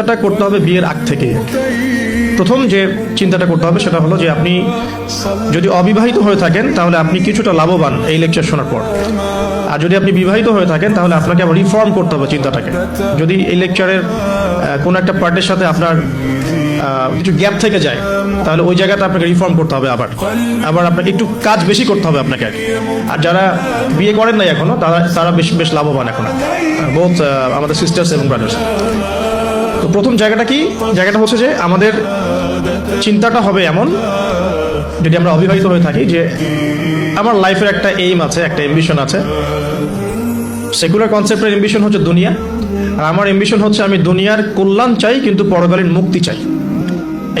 চিন্তাটা করতে হবে বিয়ের আগ থেকে। প্রথম যে চিন্তাটা করতে হবে সেটা হলো যে আপনি যদি অবিবাহিত হয়ে থাকেন, তাহলে আপনি কিছুটা লাভবান এই লেকচার শোনার পর। আর যদি আপনি বিবাহিত হয়ে থাকেন, তাহলে আপনাকে আবার রিফর্ম করতে হবে চিন্তাটাকে। যদি এই লেকচারের কোনো একটা পার্টের সাথে আপনার কিছু গ্যাপ থেকে যায়, তাহলে ওই জায়গাটা আপনাকে রিফর্ম করতে হবে আবার। আবার আপনাকে একটু কাজ বেশি করতে হবে আপনাকে আর যারা বিয়ে করেন নাই এখনও, তারা তারা বেশ বেশ লাভবান এখন। বোথ আমাদের সিস্টার্স এবং ব্রাদার্স প্রথম জায়গাটা কি? জায়গাটা হচ্ছে যে আমাদের চিন্তাটা হবে এমন, যদি আমরা অবিবাহিত হয়ে থাকি, যে আমার লাইফের একটা এইম আছে, একটা এম্বিশন আছে। সেকুলার কনসেপ্টের এম্বিশন হচ্ছে দুনিয়া, আর আমার এম্বিশন হচ্ছে আমি দুনিয়ার কল্যাণ চাই, কিন্তু পরকালীন মুক্তি চাই।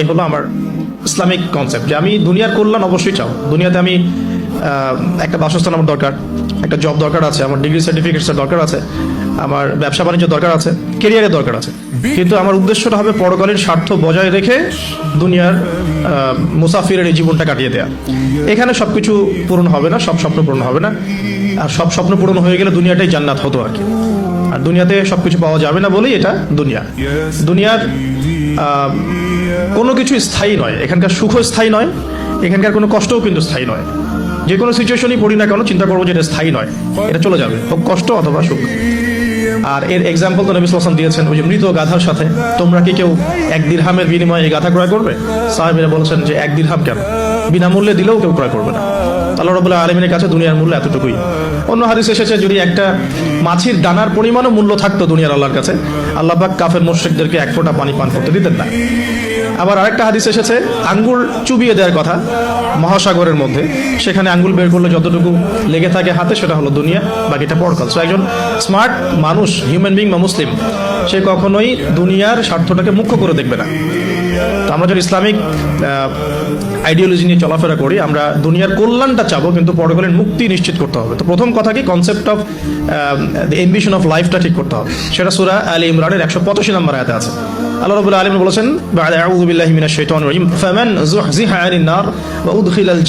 এই হলো আমার ইসলামিক কনসেপ্ট যে আমি দুনিয়ার কল্যাণ অবশ্যই চাও। দুনিয়াতে আমি একটা বাসস্থান আমার দরকার, একটা জব দরকার আছে, আমার ডিগ্রি সার্টিফিকেটসের দরকার আছে, আমার ব্যবসা বাণিজ্য দরকার আছে কেরিয়ারের দরকার আছে। কিন্তু আমার উদ্দেশ্যটা হবে পরকালীন স্বার্থ বজায় রেখে দুনিয়ার মুসাফিরের এই জীবনটা কাটিয়ে দেয়া। এখানে সব কিছু পূরণ হবে না, সব স্বপ্ন পূরণ হবে না। আর সব স্বপ্ন পূরণ হয়ে গেলে দুনিয়াটাই জান্নাত হতো আর কি। আর দুনিয়াতে সব কিছু পাওয়া যাবে না বলেই এটা দুনিয়া। দুনিয়ার কোনো কিছু স্থায়ী নয়, এখানকার সুখ স্থায়ী নয়, এখানকার কোনো কষ্টও কিন্তু স্থায়ী নয়। যে কোনো সিচুয়েশনই পড়ি না কেন, চিন্তা করব যে এটা স্থায়ী নয়। এটা চলে যাবে হোক কষ্ট অথবা সুখ। আর এর এক্সাম্পল তো নবী সাল্লাল্লাহু আলাইহি দিয়েছেন, ওই যে মৃত গাধার সাথে। তোমরা কি কেউ এক দিরহামের বিনিময়ে এই গাধা ক্রয় করবে? সাহেবেরা বলছেন যে এক দিরহাম কেন? বিনামূল্যে দিলেও কেউ ক্রয় করবে না। আল্লাহ রবুল্লাহ আলমিনের কাছে দুনিয়ার মূল্য এতটুকুই। অন্য হাদিস এসেছে, যদি একটা মাছির ডানার পরিমাণও মূল্য থাকতো দুনিয়ার আল্লাহর কাছে, আল্লাহ পাক কাফের মোর্শেকদেরকে এক ফোঁটা পানি পান করতে দিতেন না। আবার আরেকটা হাদিস এসেছে আঙ্গুল চুবিয়ে দেওয়ার কথা মহাসাগরের মধ্যে। সেখানে আঙ্গুল বের করলে যতটুকু লেগে থাকে হাতে, সেটা হলো দুনিয়া, বাকিটা পরকাল। সো একজন স্মার্ট মানুষ হিউম্যান বিং বা মুসলিম, সে কখনোই দুনিয়ার স্বার্থটাকে মুখ্য করে দেখবে না। তো আমরা যদি ইসলামিক আইডিওলজি নিয়ে চলাফেরা করি, আমরা দুনিয়ার কল্যাণটা চাবো, কিন্তু পরকালীন মুক্তি নিশ্চিত করতে হবে। তো প্রথম কথা কি? কনসেপ্ট অফ এম্বিশন অফ লাইফটা ঠিক করতে হবে। সেটা সুরা আলী ইমরানের একশো পঁচাশি নম্বর আয়াতে আছে। আল্লাহ রাব্বুল বলেছেন, বা'দা আউযু বিল্লাহি মিনাশ শাইতানির রাজিম, ফামান যুহজিহা আনিন নার, ওয়া উদখিলাল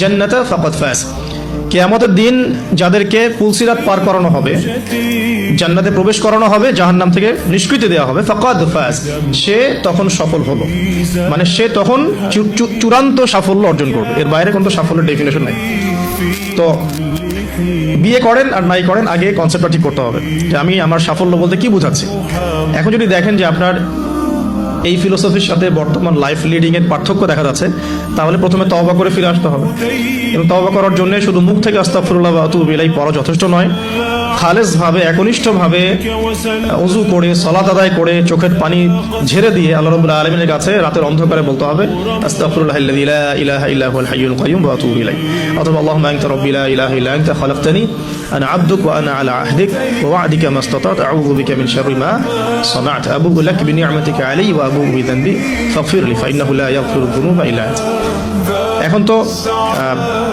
দিন যাদেরকে পুলসিরাত পার করানো হবে, জান্নাতে প্রবেশ করানো হবে, জাহান্নাম থেকে নিষ্কৃতি দেওয়া হবে, ফাকাদ ফাজ। সে তখন সফল হলো। মানে সে তখন চূড়ান্ত সাফল্য অর্জন করবে। এর বাইরে কোনো সাফল্যের ডেফিনেশন নাই। তো বিয়ে করেন আর নাই করেন, আগে কনসেপ্টটা ঠিক করতে হবে। যে আমি আমার সাফল্য বলতে কি বুঝাচ্ছি? এখন যদি দেখেন যে আপনার এই ফিলোসফির সাথে বর্তমান লাইফ লিডিং এর পার্থক্য দেখা যাচ্ছে তাহলে প্রথমে তওবা করে ফিরে আসতে হবে এবং তওবা করার জন্য শুধু মুখ থেকে আস্তাগফিরুল্লাহ ওয়া আতুবু ইলাইহি পড়া যথেষ্ট নয় খালেজ ভাবে একনিষ্ঠভাবে অজু করে সলাত আদায় করে চোখের পানি ঝেড়ে দিয়ে আল্লাহ রাব্বুল আলামিনের কাছে রাতের অন্ধকারে বলতে হবে আস্তাগফিরুল্লাহ আল্লাযী লা ইলাহা ইল্লা হুয়াল হাইয়ুল কাইয়ুম ওয়া আতুবু ইলাইহি অথবা আল্লাহুম্মা আনতা রাব্বি লা ইলাহা ইল্লা আনতা খালাকতানি আনা আবদুক ওয়া আনা আলা আহদিক ওয়া ওয়া'দিকা মা ইসতাতা'ত আউযু বিকা মিন শাররি মা صنعت أبوء لك بنعمتك علي وأبوء এখন তো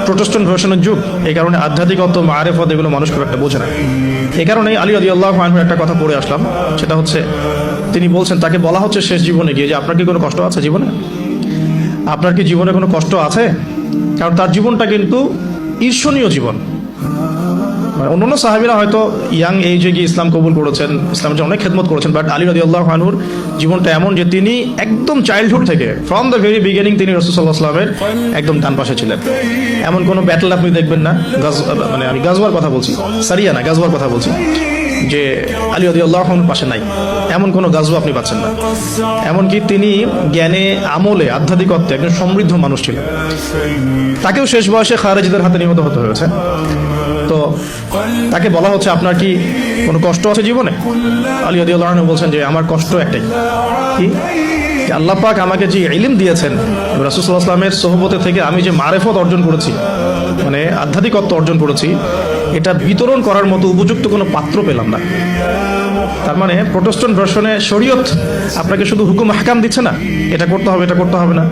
প্রোটেস্টন ভাষণের যুগ, এই কারণে আধ্যাত্মিকত মারেফত এগুলো মানুষ খুব একটা বোঝে না। এই কারণে আলী আদি আল্লাহ আনহুর একটা কথা পড়ে আসলাম, সেটা হচ্ছে, তিনি বলছেন, তাকে বলা হচ্ছে শেষ জীবনে গিয়ে যে, আপনার কি কোনো কষ্ট আছে জীবনে? আপনার কি জীবনে কোনো কষ্ট আছে? কারণ তার জীবনটা কিন্তু ঈর্ষণীয় জীবন। মানে অন্যান্য সাহাবিরা হয়তো ইয়াং এইজে গিয়ে ইসলাম কবুল করেছেন, ইসলামের জন্য অনেক খেদমত করেছেন বাট আলী রদি আল্লাহ হানুর জীবনটা এমন যে তিনি একদম চাইল্ডহুড থেকে ফ্রম দ্য ভেরি বিগিনিং তিনি রসুল্লাহ আসলামের একদম ডান পাশে ছিলেন। এমন কোনো ব্যাটল আপনি দেখবেন না, গাজ মানে আমি গাজওয়ার কথা বলছি, সারিয়া না, গাজওয়ার কথা বলছি, যে আলী হানুর পাশে নাই, এমন কোনো গাজওয়া আপনি পাচ্ছেন না। এমনকি তিনি জ্ঞানে, আমলে, আধ্যাত্মিকত্বে একজন সমৃদ্ধ মানুষ ছিলেন। তাকেও শেষ বয়সে খারেজিদের হাতে নিহত হতে হয়েছে। তো তাকে বলা হচ্ছে আপনার কি কোনো কষ্ট আছে জীবনে? আলী আদি আল্লাহ বলছেন যে আমার কষ্ট একটাই। কি? আল্লাহ পাক আমাকে যে ইলিম দিয়েছেন রাসুসাল্লাহ আসলামের সোহবতে থেকে আমি যে মারেফত অর্জন করেছি মানে আধ্যাত্মিকত্ব অর্জন করেছি, এটা বিতরণ করার মতো উপযুক্ত কোনো পাত্র পেলাম না। তার মানে প্রোটেস্টন ভার্সনে শরীয়ত আপনাকে শুধু হুকুম হাকাম দিচ্ছে না। এটা করতে হবে, এটা করতে হবে না।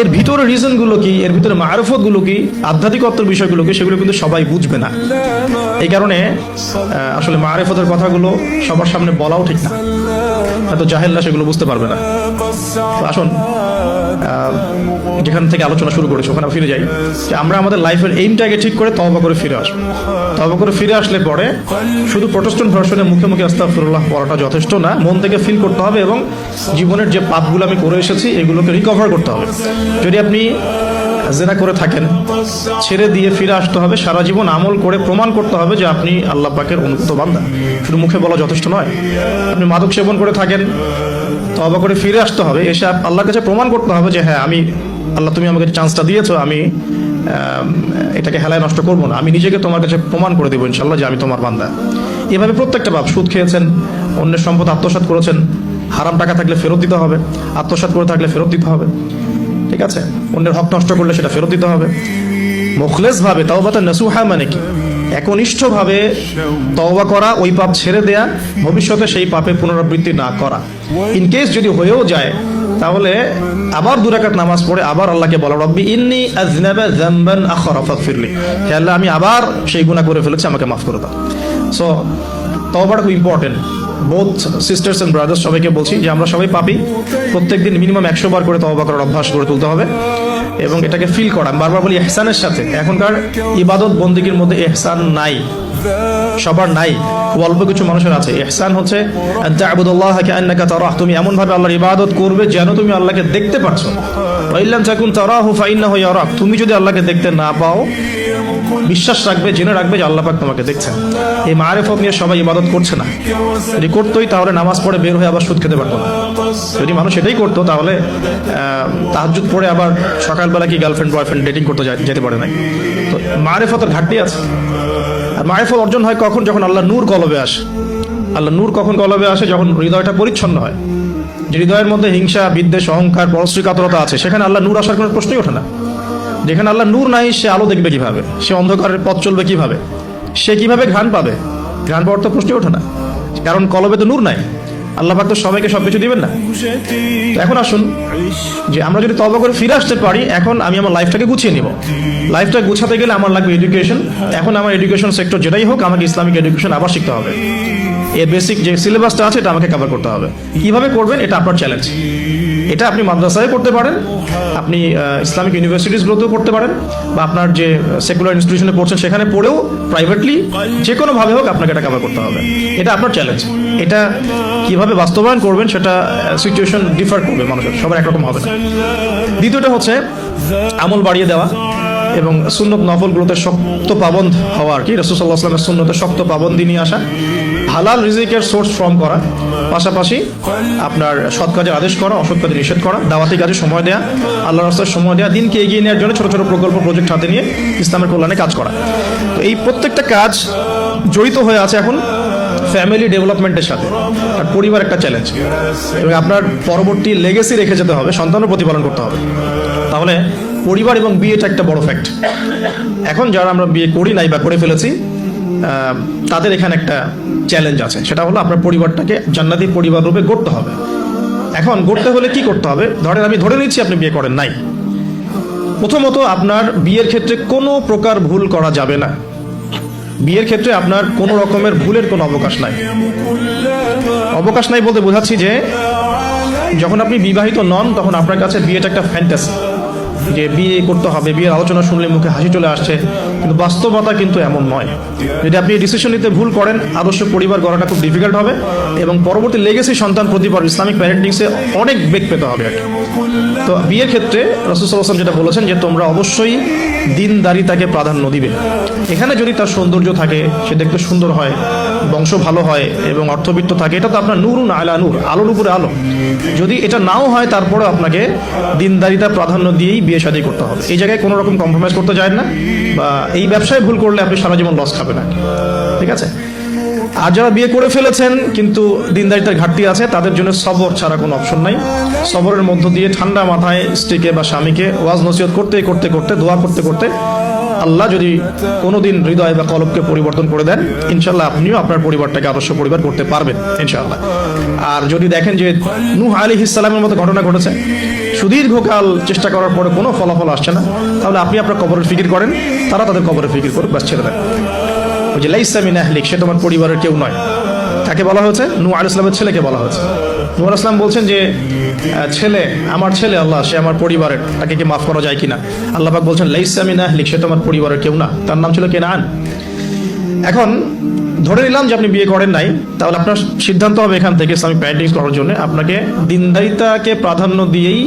এর ভিতরে রিজনগুলো কি? এর ভিতরে মারফতগুলো কি? আধ্যাত্মিকত্বর বিষয়গুলো কি? সেগুলো কিন্তু সবাই বুঝবে না। এই কারণে আসলে মারেফতের কথাগুলো সবার সামনে বলাও ঠিক না। হয়তো জাহেলরা সেগুলো বুঝতে পারবে না। আসুন যেখান থেকে আলোচনা শুরু করেছি, ওখানে ফিরে যাই। যে আমরা আমাদের লাইফের এইমটাকে ঠিক করে তবা করে ফিরে আসব। তবা করে ফিরে আসলে পরে শুধু প্রোটেস্টন ভার্সনের মুখে মুখে আস্তা আস্তাফিরুল্লাহ পড়াটা যথেষ্ট না, মন থেকে ফিল করতে হবে এবং জীবনের যে পাপগুলো আমি করে এসেছি, এগুলোকে রিকভার করতে হবে। যদি আপনি জেনা করে থাকেন। ছেড়ে দিয়ে ফিরে আসতে হবে। সারা জীবন আমল করে প্রমাণ করতে হবে যে আপনি আল্লাহ পাকের অনুগত বান্দা। শুধু মুখে বলা যথেষ্ট নয়, আপনি মাদক সেবন করে থাকেন তবা করে ফিরে আসতে হবে। এসে আল্লাহর কাছে প্রমাণ করতে হবে যে হ্যাঁ আমি আল্লাহ তুমি আমাকে চান্সটা দিয়েছ, আমি এটাকে হেলায় নষ্ট করব না। আমি নিজেকে তোমার কাছে প্রমাণ করে দেবো ইনশাল্লাহ যে আমি তোমার বান্দা। এভাবে প্রত্যেকটা বাপ সুদ খেয়েছেন, অন্যের সম্পদ আত্মসাৎ করেছেন। হারাম টাকা থাকলে ফেরত দিতে হবে, আত্মসাৎ করে থাকলে ফেরত দিতে হবে। ঠিক আছে অন্যের হক নষ্ট করলে সেটা ফেরত দিতে হবে। মুখলেস ভাবে তাওবাতা নাসুহা মানে কি? একনিষ্ঠ ভাবে তওবা করা, ওই পাপ ছেড়ে দেয়া, ভবিষ্যতে সেই পাপের পুনরাবৃত্তি না করা। ইন কেস যদি হয়েও যায়, তাহলে আবার দুরাকাত নামাজ পড়ে আবার আল্লাহকে বলা, রব্বি ইন্নি আজনাবা জামবান আখরা ফাগফিরলি হে আল্লাহ, আমি আবার সেই গুনাহ করে ফেলেছি, আমাকে মাফ করে দাও। সো তওবাটা খুব important both sisters and brothers সবাইকে বলছি যে আমরা সবাই পাপি। প্রত্যেক দিন মিনিমাম একশো বার করে তবা করার অভ্যাস গড়ে তুলতে হবে এবং এটাকে ফিল করা। বারবার বলি, এহসানের সাথে এখনকার ইবাদত বন্দীগীর মধ্যে এহসান নাই। সবার নাই অল্প কিছু মানুষের আছে। এহসান হচ্ছে তুমি আল্লাহর ইবাদত করবে যেন তুমি আল্লাহকে দেখতে তুমি যদি আল্লাহকে দেখতে না পাও, বিশ্বাস রাখবে, জেনে রাখবে যে আল্লাহ পাক তোমাকে দেখছেন। এই মারেফত নিয়ে সবাই ইবাদত করছে না। যদি করতোই তাহলে নামাজ পড়ে বের হয়ে আবার সুদ খেতে পারতো না। যদি মানুষ এটাই করতো তাহলে তাহাজুদ পড়ে আবার সকালবেলা কি গার্লফ্রেন্ড বয়ফ্রেন্ড ডেটিং করতে যেতে পারে নাই। তো মারেফতের ঘাটতি আছে। আর মারেফত অর্জন হয় কখন? যখন আল্লাহ নূর কলবে আসে। আল্লাহ নূর কখন কলবে আসে? যখন হৃদয়টা পরিচ্ছন্ন হয়। যে হৃদয়ের মধ্যে হিংসা, বিদ্বেষ, অহংকার পরশ্রী কাতরতা আছে, সেখানে আল্লাহ নূর আসার কোনো প্রশ্নই ওঠে না। যেখানে আল্লাহ নূর নাই, সে আলো দেখবে কীভাবে? সে অন্ধকারের পথ চলবে কীভাবে? সে কীভাবে ঘ্রাণ পাবে? ঘ্রাণ পাওয়ার তো প্রশ্নই ওঠে না। কারণ কলবে তো নূর নাই। আল্লাহ তো সবাইকে সবকিছু দিবেন না। এখন আসুন, যে আমরা যদি তবা করে ফিরে আসতে পারি, এখন আমি আমার লাইফটাকে গুছিয়ে নিব। লাইফটা গুছাতে গেলে আমার লাগবে এডুকেশন এখন আমার এডুকেশন সেক্টর যেটাই হোক, আমাকে ইসলামিক এডুকেশন আবার শিখতে হবে। এর বেসিক যে সিলেবাসটা আছে, এটা আমাকে কভার করতে হবে। কীভাবে করবেন, এটা আপনার চ্যালেঞ্জ এটা আপনি মাদ্রাসায় করতে পারেন, আপনি ইসলামিক ইউনিভার্সিটিসগুলোতেও করতে পারেন, বা আপনার যে সেকুলার ইনস্টিটিউশনে পড়ছেন, সেখানে পড়েও প্রাইভেটলি যে কোনোভাবে হোক আপনাকে এটা কভার করতে হবে। এটা আপনার চ্যালেঞ্জ এটা কীভাবে বাস্তবায়ন করবেন, সেটা সিচুয়েশন ডিফার করবে মানুষের, সবার একরকম হবে দ্বিতীয়টা হচ্ছে আমল বাড়িয়ে দেওয়া। এবং সুন্নত নফলগুলোতে শক্ত পাবন্ধ হওয়ার কি। রসুল্লাহ আসলামের সুন্নতে শক্ত পাবন্দি নিয়ে আসা। হালাল রিজিকের সোর্স ফর্ম করা। পাশাপাশি আপনার সৎ কাজের আদেশ করা, অসৎ কাজে নিষেধ করা, দাওয়াতি কাজে সময় দেওয়া আল্লাহ রাস্তার সময় দেওয়া দিনকে এগিয়ে নেওয়ার জন্য ছোট ছোট প্রকল্প, প্রজেক্ট হাতে নিয়ে ইসলামের কল্যাণে কাজ করা। তো এই প্রত্যেকটা কাজ জড়িত হয়ে আছে এখন ফ্যামিলি ডেভেলপমেন্টের সাথে। আর পরিবার একটা চ্যালেঞ্জ এবং আপনার পরবর্তী লেগেসি রেখে যেতে হবে, সন্তানও প্রতিপালন করতে হবে। তাহলে পরিবার এবং বিয়েটা একটা বড় ফ্যাক্ট এখন যারা আমরা বিয়ে করি নাই বা করে ফেলেছি তাদের এখানে একটা চ্যালেঞ্জ আছে। সেটা হলো আপনার পরিবারটাকে জান্নাতি পরিবার রূপে গড়তে হবে। এখন গড়তে হলে কি করতে হবে? ধরেন আমি ধরে নিচ্ছি আপনি বিয়ে করেন নাই। প্রথমত আপনার বিয়ের ক্ষেত্রে কোনো প্রকার ভুল করা যাবে না। বিয়ের ক্ষেত্রে আপনার কোনো রকমের ভুলের কোনো অবকাশ নাই। অবকাশ নাই বলতে বোঝাচ্ছি যে, যখন আপনি বিবাহিত নন, তখন আপনার কাছে বিয়েটা একটা ফ্যান্টাসি যে বিয়ে করতে হবে, বিয়ের আলোচনা শুনলে মুখে হাসি চলে আসছে, কিন্তু বাস্তবতা কিন্তু এমন নয়। যদি আপনি ডিসিশন নিতে ভুল করেন, আদর্শ পরিবার গড়াটা খুব ডিফিকাল্ট হবে এবং পরবর্তী লেগেসি সন্তান প্রতিবার ইসলামিক প্যারেন্টিংসে অনেক বেগ পেতে হবে। তো বিয়ের ক্ষেত্রে রসুল সাল্লাম যেটা বলেছেন যে তোমরা অবশ্যই দিনদারিতাকে প্রাধান্য দিবে। এখানে যদি তার সৌন্দর্য থাকে, সে দেখতে সুন্দর হয়, বংশ ভালো হয় এবং অর্থবিত্ত থাকে, এটা তো আপনার নুরুন আলা নূর, আলোর উপরে আলো। যদি এটা নাও হয় তারপরে আপনাকে দিনদারিতা প্রাধান্য দিয়েই বিয়ে শাদী করতে হবে। এই জায়গায় কোনো রকম কম্প্রোমাইজ করতে যায় না বা এই ব্যবসায় ভুল করলে আপনি সারা জীবন লস খাবেন না ঠিক আছে? আর যারা বিয়ে করে ফেলেছেন, কিন্তু দিনদারিতার ঘাটতি আছে, তাদের জন্য সবর ছাড়া কোনো অপশন নাই। সবরের মধ্য দিয়ে ঠান্ডা মাথায় স্ত্রীকে বা স্বামীকে ওয়াজ নসিহত করতে করতে করতে, দোয়া করতে করতে আল্লাহ যদি কোনোদিন হৃদয় বা কলবকে পরিবর্তন করে দেন ইনশাল্লাহ আপনিও আপনার পরিবারটাকে আদর্শ পরিবার করতে পারবেন ইনশাল্লাহ আর যদি দেখেন যে নূহ আলী ইসলামের মতো ঘটনা ঘটেছে, সুদীর্ঘকাল চেষ্টা করার পরে কোনো ফলাফল আসছে না, তাহলে আপনি আপনার কবরের ফিকির করেন, তারা তাদের কবরের ফিকির করে ব্যাস ছেড়ে দেন। ওই যে লাইসামিন আহলিক, সে তোমার পরিবারের কেউ নয়। তাকে বলা হয়েছে? নূ আল ইসলামের ছেলেকে বলা হয়েছে। নূ আল ইসলাম বলছেন যে ছেলে, আমার ছেলে আল্লাহ, সে আমার পরিবারের, তাকে কি মাফ করা যায় কিনা? আল্লাহ পাক বলছেন লাইসামিন আহলিক, সে তোমার পরিবারের কেউ না। তার নাম ছিল কেনান। এখন ধরে নিলাম যে আপনি বিয়ে করেন নাই, তাহলে আপনার সিদ্ধান্ত হবে এখান থেকে ইসলামিক প্যারেন্টিং করার জন্য। আপনাকে দিনদারিতাকে প্রাধান্য দিয়েই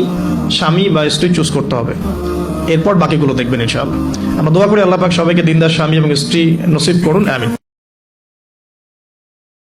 স্বামী বা স্ত্রী চুজ করতে হবে। এরপর বাকিগুলো দেখবেন ইনশাআল্লাহ। আমরা দোয়া করি আল্লাহ পাক সবাইকে দিনদার স্বামী এবং স্ত্রী নসিব করুন, আমিন।